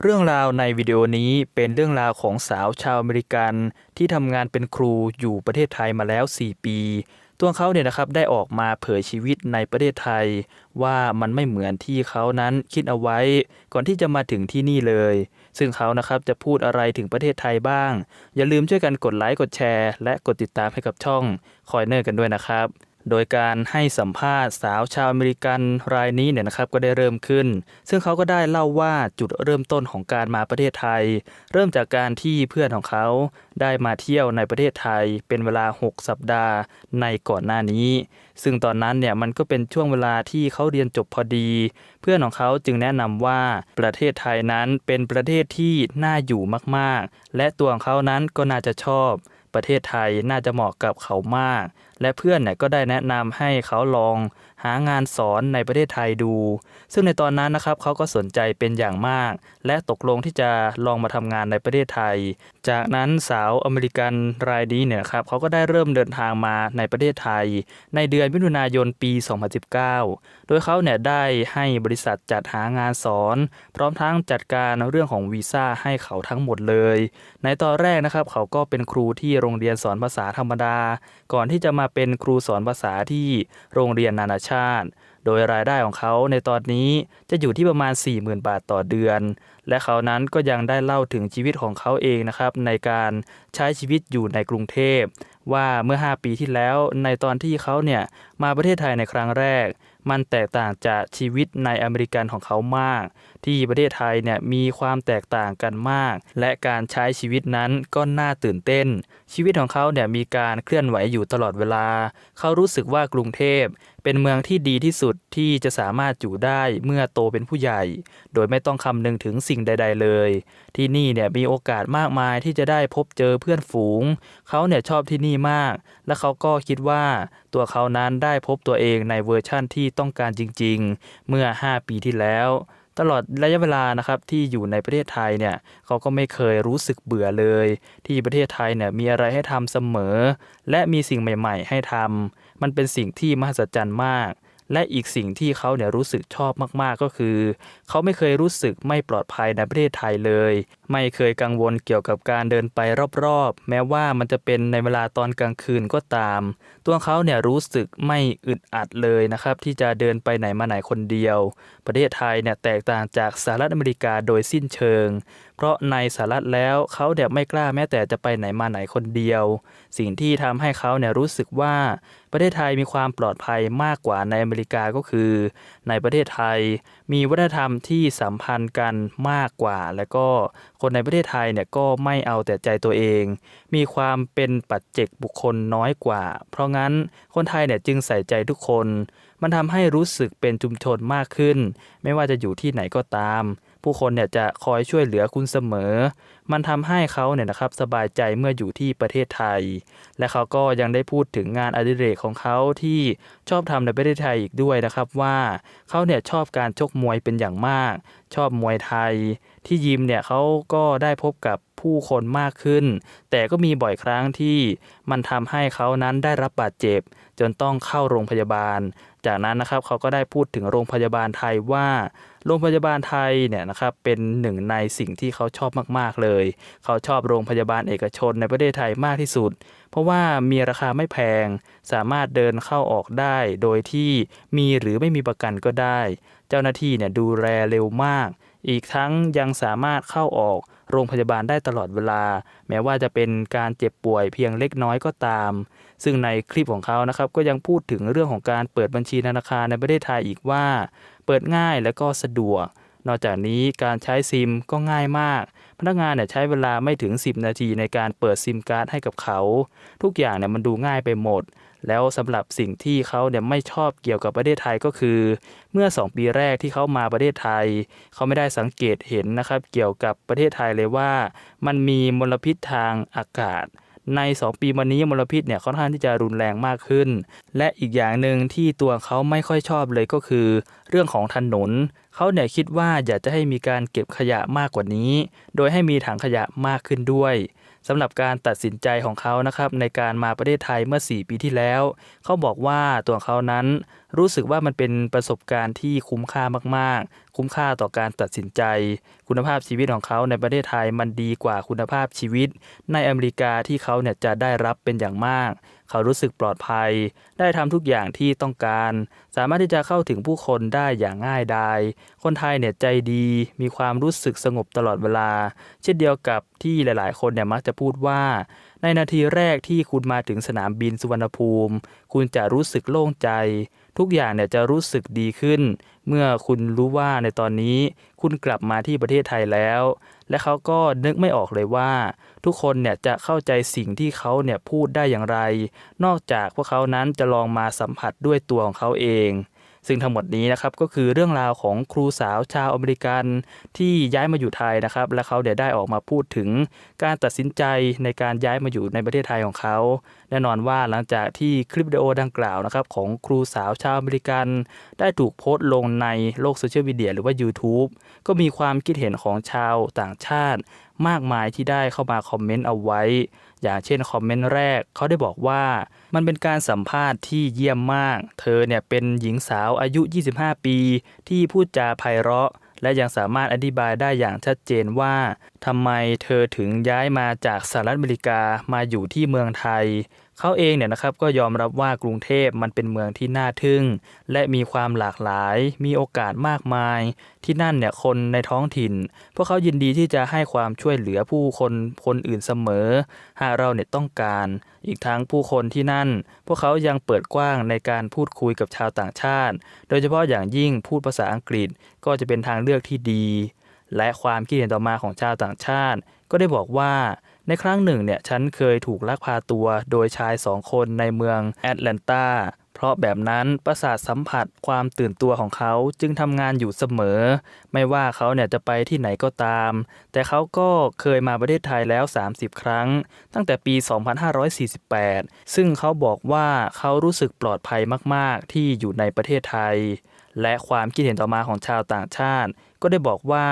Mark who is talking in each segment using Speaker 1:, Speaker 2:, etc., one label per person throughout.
Speaker 1: เรื่องราวในวิดีโอนี้เป็นเรื่องราวของสาวชาวอเมริกัน ที่ทำงานเป็นครูอยู่ประเทศไทยมาแล้ว 4 ปี ตัวเขาเนี่ยนะครับได้ออกมาเผยชีวิตในประเทศไทย ว่ามันไม่เหมือนที่เขานั้นคิดเอาไว้ ก่อนที่จะมาถึงที่นี่เลย ซึ่งเขานะครับจะพูดอะไรถึงประเทศไทยบ้าง อย่าลืมช่วยกันกดไลค์กดแชร์ และกดติดตามให้กับช่องคอยเนอร์กันด้วยนะครับ โดยการให้สัมภาษณ์สาวชาวอเมริกันรายนี้เนี่ยนะครับก็ได้เริ่มขึ้น ซึ่งเขาก็ได้เล่าว่าจุดเริ่มต้นของการมาประเทศไทย เริ่มจากการที่เพื่อนของเขาได้มาเที่ยวในประเทศไทยเป็นเวลา 6 สัปดาห์ในก่อนหน้านี้ ซึ่งตอนนั้นเนี่ยมันก็เป็นช่วงเวลาที่เขาเรียนจบพอดี เพื่อนของเขาจึงแนะนำว่าประเทศไทยนั้นเป็นประเทศที่น่าอยู่มากๆ และตัวของเขานั้นก็น่าจะชอบประเทศไทยน่าจะเหมาะกับเขามากและเพื่อนเนี่ยก็ได้แนะนำให้เขาลองหางานสอนในประเทศไทยดู ซึ่งในตอนนั้นนะครับเขาก็สนใจเป็นอย่างมาก และตกลงที่จะลองมาทำงานในประเทศไทย จากนั้นสาวอเมริกันรายนี้เนี่ยนะครับเขาก็ได้เริ่มเดินทางมาในประเทศไทย ในเดือนมิถุนายนปี 2019 โดยเขาเนี่ยได้ให้บริษัทจัดหางานสอน พร้อมทั้งจัดการเรื่องของวีซ่าให้เขาทั้งหมดเลย ในตอนแรกนะครับเขาก็เป็นครูที่โรงเรียนสอนภาษาธรรมดา ก่อนที่จะมาเป็นครูสอนภาษาที่โรงเรียนนานาชาติ โดยรายได้ของเขาในตอนนี้จะอยู่ที่ประมาณ 40,000 บาทต่อเดือน และเขานั้นก็ยังได้เล่าถึงชีวิตของเขาเองนะครับในการใช้ชีวิตอยู่ในกรุงเทพว่าเมื่อ 5 ปีที่แล้วในตอนที่เขาเนี่ยมาประเทศไทยในครั้งแรก มันแตกต่างจากชีวิตในอเมริกันของเขามาก ที่ประเทศไทยเนี่ยมีความแตกต่างกันมาก และการใช้ชีวิตนั้นก็น่าตื่นเต้น ชีวิตของเขาเนี่ยมีการเคลื่อนไหวอยู่ตลอดเวลา เขารู้สึกว่ากรุงเทพเป็นเมืองที่ดีที่สุดที่จะสามารถอยู่ได้เมื่อโตเป็นผู้ใหญ่ โดยไม่ต้องคำนึงถึงสิ่งใด ๆ เลย ที่นี่เนี่ยมีโอกาสมากมายที่จะได้พบเจอเพื่อนฝูง เขาเนี่ยชอบที่นี่มาก และเขาก็คิดว่าตัวเขานั้นได้พบตัวเองในเวอร์ชั่นที่ต้องการจริง ๆ เมื่อ 5 ปีที่แล้ว ตลอดระยะเวลานะครับที่อยู่ในประเทศไทยเนี่ยเขาก็ไม่เคยรู้สึกเบื่อเลย ที่ประเทศไทยเนี่ยมีอะไรให้ทำเสมอ และมีสิ่งใหม่ ๆ ให้ทำมันเป็นสิ่งที่มหัศจรรย์มาก และอีกสิ่งที่เขาเนี่ยรู้สึกชอบมากๆก็คือ เขาไม่เคยรู้สึกไม่ปลอดภัยในประเทศไทยเลย ไม่เคยกังวลเกี่ยวกับการเดินไปรอบๆ แม้ว่ามันจะเป็นในเวลาตอนกลางคืนก็ตาม ตัวเขาเนี่ยรู้สึกไม่อึดอัดเลยนะครับที่จะเดินไปไหนมาไหนคนเดียว ประเทศไทยเนี่ยแตกต่างจากสหรัฐอเมริกาโดยสิ้นเชิง เพราะในสหรัฐแล้วเขาเนี่ยไม่กล้าแม้แต่จะไปไหนมาไหนคนเดียว สิ่งที่ทำให้เขาเนี่ยรู้สึกว่าประเทศไทยมีความปลอดภัยมากกว่าในอเมริกาก็คือ ในประเทศไทย มีวัฒนธรรมที่สัมพันธ์กันมากกว่า และก็คนในประเทศไทยเนี่ยก็ไม่เอาแต่ใจตัวเอง มีความเป็นปัจเจกบุคคลน้อยกว่า เพราะงั้นคนไทยเนี่ยจึงใส่ใจทุกคน มันทำให้รู้สึกเป็นชุมชนมากขึ้น ไม่ว่าจะอยู่ที่ไหนก็ตาม ผู้คนเนี่ยจะคอยช่วยเหลือคุณเสมอมันทำให้เขาเนี่ยนะครับสบายใจเมื่ออยู่ที่ประเทศไทย และเขาก็ยังได้พูดถึงงานอดิเรกของเขาที่ชอบทำในประเทศไทยอีกด้วยนะครับว่าเขาเนี่ยชอบการชกมวยเป็นอย่างมาก ชอบมวยไทย ที่ยิมเนี่ยเขาก็ได้พบกับผู้คนมากขึ้น แต่ก็มีบ่อยครั้งที่มันทำให้เขานั้นได้รับบาดเจ็บ จนต้องเข้าโรงพยาบาล จากนั้นนะครับเขาก็ได้พูดถึงโรงพยาบาลไทยว่า โรงพยาบาลไทยเนี่ยนะครับเป็นหนึ่งในสิ่งที่เขาชอบมาก ๆเลยเขาชอบโรงพยาบาลเอกชนในประเทศไทยมากที่สุด เพราะว่ามีราคาไม่แพง สามารถเดินเข้าออกได้ โดยที่มีหรือไม่มีประกันก็ได้ เจ้าหน้าที่เนี่ยดูแลเร็วมาก อีกทั้งยังสามารถเข้าออกโรงพยาบาลได้ตลอดเวลา แม้ว่าจะเป็นการเจ็บป่วยเพียงเล็กน้อยก็ตาม ซึ่งในคลิปของเขานะครับก็ยังพูดถึงเรื่องของการเปิดบัญชีธนาคารในประเทศไทยอีกว่า เปิดง่ายและก็สะดวก นอกจากนี้การใช้ซิมก็ง่ายมาก พนักงานเนี่ยใช้เวลาไม่ถึง 10 นาทีในการเปิดซิมการ์ดให้กับเขา ทุกอย่างเนี่ยมันดูง่ายไปหมด แล้วสำหรับสิ่งที่เขาเนี่ยไม่ชอบเกี่ยวกับประเทศไทยก็คือ เมื่อ 2 ปีแรกที่เขามาประเทศไทย เขาไม่ได้สังเกตเห็นนะครับ เกี่ยวกับประเทศไทยเลยว่า มันมีมลพิษทางอากาศใน 2 ปีมานี้มลพิษเนี่ยค่อนข้างที่จะรุนแรงมากขึ้น และอีกอย่างหนึ่งที่ตัวเขาไม่ค่อยชอบเลยก็คือ เรื่องของถนน เขาเนี่ยคิดว่าอยากจะให้มีการเก็บขยะมากกว่านี้ โดยให้มีถังขยะมากขึ้นด้วยสำหรับการตัดสินใจของเขานะครับในการมาประเทศไทยเมื่อ 4 ปีที่แล้ว เขาบอกว่าตัวเขานั้นรู้สึกว่ามันเป็นประสบการณ์ที่คุ้มค่ามากๆ คุ้มค่าต่อการตัดสินใจ คุณภาพชีวิตของเขาในประเทศไทยมันดีกว่าคุณภาพชีวิต ในอเมริกาที่เขาเนี่ยจะได้รับเป็นอย่างมากเขารู้สึกปลอดภัย ได้ทำทุกอย่างที่ต้องการ สามารถที่จะเข้าถึงผู้คนได้อย่างง่ายดาย คนไทยเนี่ยใจดี มีความรู้สึกสงบตลอดเวลา เช่นเดียวกับที่หลาย ๆ คนเนี่ยมักจะพูดว่า ในนาทีแรกที่คุณมาถึงสนามบินสุวรรณภูมิ คุณจะรู้สึกโล่งใจ ทุกอย่างเนี่ยจะรู้สึกดีขึ้น เมื่อคุณรู้ว่าในตอนนี้คุณกลับมาที่ประเทศไทยแล้ว และเขาก็นึกไม่ออกเลยว่า ทุกคนเนี่ยจะเข้าใจสิ่งที่เขาเนี่ยพูดได้อย่างไร นอกจากพวกเขานั้นจะลองมาสัมผัสด้วยตัวของเขาเอง ซึ่งทั้งหมดนี้นะครับก็คือเรื่องราวของครูสาวชาวอเมริกันที่ย้ายมาอยู่ไทยนะครับ และเขาเดี๋ยได้ออกมาพูดถึงการตัดสินใจในการย้ายมาอยู่ในประเทศไทยของเขา แน่นอนว่าหลังจากที่คลิปวิดีโอดังกล่าวนะครับของครูสาวชาวอเมริกัน ได้ถูกโพสต์ลงในโลกโซเชียลมีเดียหรือว่า YouTube ก็มีความคิดเห็นของชาวต่างชาติ มากมายที่ได้เข้ามาคอมเมนต์เอาไว้ อย่างเช่นคอมเมนต์แรกเขาได้บอกว่า มันเป็นการสัมภาษณ์ที่เยี่ยมมาก เธอเนี่ยเป็นหญิงสาวอายุ 25 ปี ที่พูดจาไพเราะ และยังสามารถอธิบายได้อย่างชัดเจนว่าทำไมเธอถึงย้ายมาจากสหรัฐอเมริกามาอยู่ที่เมืองไทย เขาเองเนี่ยนะครับก็ยอมรับว่ากรุงเทพมันเป็นเมืองที่น่าทึ่ง และมีความหลากหลาย มีโอกาสมากมาย ที่นั่นเนี่ยคนในท้องถิ่น พวกเขายินดีที่จะให้ความช่วยเหลือผู้คนคนอื่นเสมอ หากเราเนี่ยต้องการ อีกทั้งผู้คนที่นั่น พวกเขายังเปิดกว้างในการพูดคุยกับชาวต่างชาติ โดยเฉพาะอย่างยิ่งพูดภาษาอังกฤษก็จะเป็นทางเลือกที่ดี และความคิดเห็นต่อมาของชาวต่างชาติ ก็ได้บอกว่า ในครั้งหนึ่งเนี่ยฉันเคยถูกลักพาตัวโดยชายสองคนในเมืองแอตแลนตาเพราะแบบนั้นประสาทสัมผัสความตื่นตัวของเขาจึงทำงานอยู่เสมอ ไม่ว่าเขาเนี่ยจะไปที่ไหนก็ตาม แต่เขาก็เคยมาประเทศไทยแล้ว 30 ครั้ง ตั้งแต่ปี 2548 ซึ่งเขาบอกว่าเขารู้สึกปลอดภัยมาก ๆ ที่อยู่ในประเทศไทย และความคิดเห็นต่อมาของชาวต่างชาติ ก็ได้บอกว่า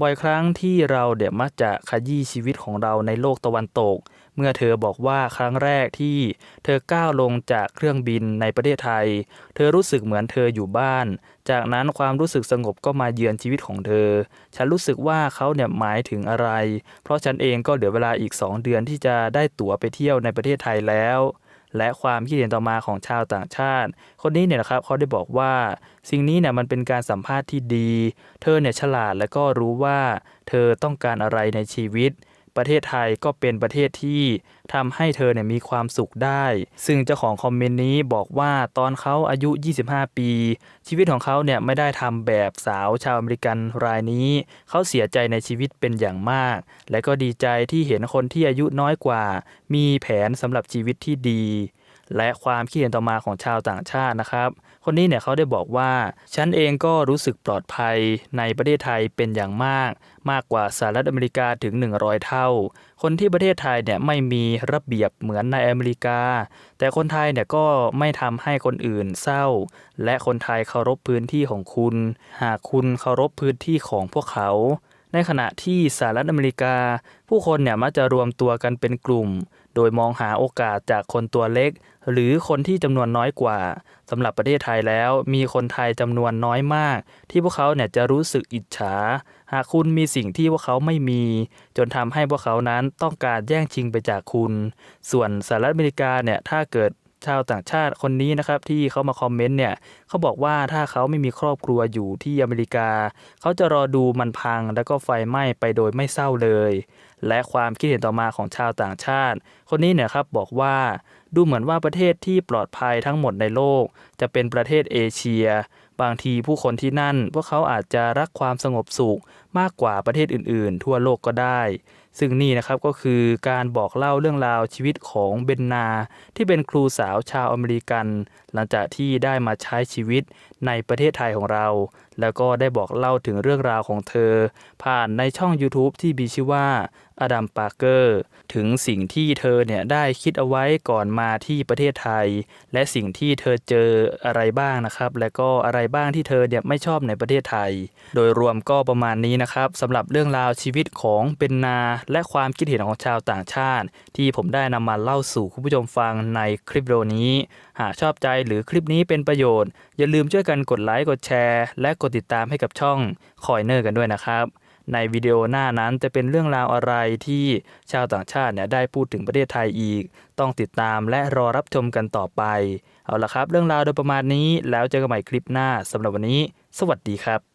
Speaker 1: บ่อยครั้งที่เราเดี๋ยวมักจะขยี้ชีวิตของเราในโลกตะวันตก เมื่อเธอบอกว่าครั้งแรกที่เธอก้าวลงจากเครื่องบินในประเทศไทย เธอรู้สึกเหมือนเธออยู่บ้าน จากนั้นความรู้สึกสงบก็มาเยือนชีวิตของเธอ ฉันรู้สึกว่าเขาเนี่ยหมายถึงอะไร เพราะฉันเองก็เหลือเวลาอีก 2 เดือนที่จะได้ตั๋วไปเที่ยวในประเทศไทยแล้ว และความคิดเห็นต่อมาของชาวต่างชาติ คนนี้เนี่ยนะครับเขาได้บอกว่าสิ่งนี้เนี่ยมันเป็นการสัมภาษณ์ที่ดี เธอเนี่ยฉลาดและก็รู้ว่า เธอต้องการอะไรในชีวิต ประเทศไทยก็เป็นประเทศที่ทำให้เธอเนี่ยมีความสุขได้ ซึ่งเจ้าของคอมเมนต์นี้บอกว่าตอนเขาอายุ 25 ปี ชีวิตของเขาเนี่ยไม่ได้ทำแบบสาวชาวอเมริกันรายนี้ เขาเสียใจในชีวิตเป็นอย่างมาก และก็ดีใจที่เห็นคนที่อายุน้อยกว่า มีแผนสำหรับชีวิตที่ดี และความคิดเห็นต่อมาของชาวต่างชาตินะครับ คนนี้เนี่ยเขาได้บอกว่า ฉันเองก็รู้สึกปลอดภัยในประเทศไทยเป็นอย่างมาก มากกว่าสหรัฐอเมริกาถึง 100 เท่า คนที่ประเทศไทยเนี่ยไม่มีระเบียบเหมือนในอเมริกา แต่คนไทยเนี่ยก็ไม่ทำให้คนอื่นเศร้า และคนไทยเคารพพื้นที่ของคุณ หากคุณเคารพพื้นที่ของพวกเขาในขณะที่สหรัฐอเมริกา ผู้คนเนี่ยมักจะรวมตัวกันเป็นกลุ่ม โดยมองหาโอกาสจากคนตัวเล็ก หรือคนที่จำนวนน้อยกว่าสำหรับประเทศไทยแล้ว มีคนไทยจำนวนน้อยมาก ที่พวกเขาเนี่ยจะรู้สึกอิจฉา หากคุณมีสิ่งที่พวกเขาไม่มี จนทำให้พวกเขานั้นต้องการแย่งชิงไปจากคุณ ส่วนสหรัฐอเมริกาเนี่ยถ้าเกิดชาวต่างชาติคนนี้นะครับที่เขามาคอมเมนต์เนี่ยเขาบอกว่าถ้าเขาไม่มีครอบครัวอยู่ที่อเมริกา เขาจะรอดูมันพังแล้วก็ไฟไหม้ไปโดยไม่เศร้าเลย และความคิดเห็นต่อมาของชาวต่างชาติ คนนี้เนี่ยครับบอกว่าดูเหมือนว่าประเทศที่ปลอดภัยทั้งหมดในโลก จะเป็นประเทศเอเชีย บางทีผู้คนที่นั่น พวกเขาอาจจะรักความสงบสุขมากกว่าประเทศอื่น ๆ ทั่วโลกก็ได้ ซึ่งนี่นะครับก็คือการบอกเล่าเรื่องราวชีวิตของเบนนา ที่เป็นครูสาวชาวอเมริกัน หลังจากที่ได้มาใช้ชีวิตในประเทศไทยของเรา แล้วก็ได้บอกเล่าถึงเรื่องราวของเธอ ผ่านในช่อง YouTube ที่มีชื่อว่าอดัมปาร์เกอร์ ถึงสิ่งที่เธอเนี่ยได้คิดเอาไว้ก่อนมาที่ประเทศไทย และสิ่งที่เธอเจออะไรบ้างนะครับ และก็อะไรบ้างที่เธอเนี่ยไม่ชอบในประเทศไทย โดยรวมก็ประมาณนี้นะครับสำหรับเรื่องราวชีวิตของเบนนา และความคิดเห็นของชาวต่างชาติ ที่ผมได้นำมาเล่าสู่คุณผู้ชมฟังในคลิปวิดีโอนี้ หากชอบใจหรือคลิปนี้เป็นประโยชน์ อย่าลืมช่วยกันกดไลค์กดแชร์ และกดติดตามให้กับช่องคอยเนอร์กันด้วยนะครับ ในวิดีโอหน้านั้นจะเป็นเรื่องราวอะไรที่ชาวต่างชาติเนี่ยได้พูดถึงประเทศไทยอีก ต้องติดตามและรอรับชมกันต่อไป เอาละครับ เรื่องราวโดยประมาณนี้แล้วเจอกันใหม่คลิปหน้าสำหรับวันนี้ สวัสดีครับ